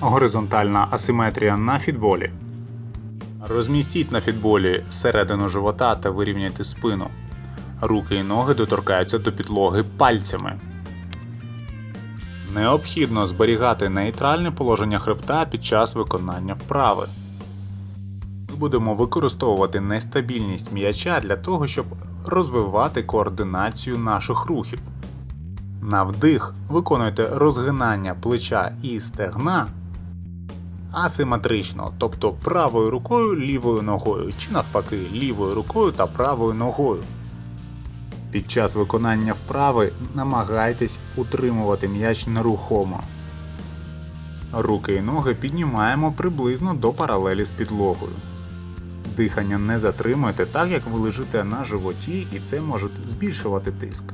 Горизонтальна асиметрія на фітболі. Розмістіть на фітболі середину живота та вирівняйте спину. Руки і ноги доторкаються до підлоги пальцями. Необхідно зберігати нейтральне положення хребта під час виконання вправи. Ми будемо використовувати нестабільність м'яча для того, щоб розвивати координацію наших рухів. На вдих виконуйте розгинання плеча і стегна асиметрично, тобто правою рукою, лівою ногою, чи навпаки лівою рукою та правою ногою. Під час виконання вправи намагайтесь утримувати м'яч нерухомо. Руки і ноги піднімаємо приблизно до паралелі з підлогою. Дихання не затримуйте, так як ви лежите на животі і це може збільшувати тиск.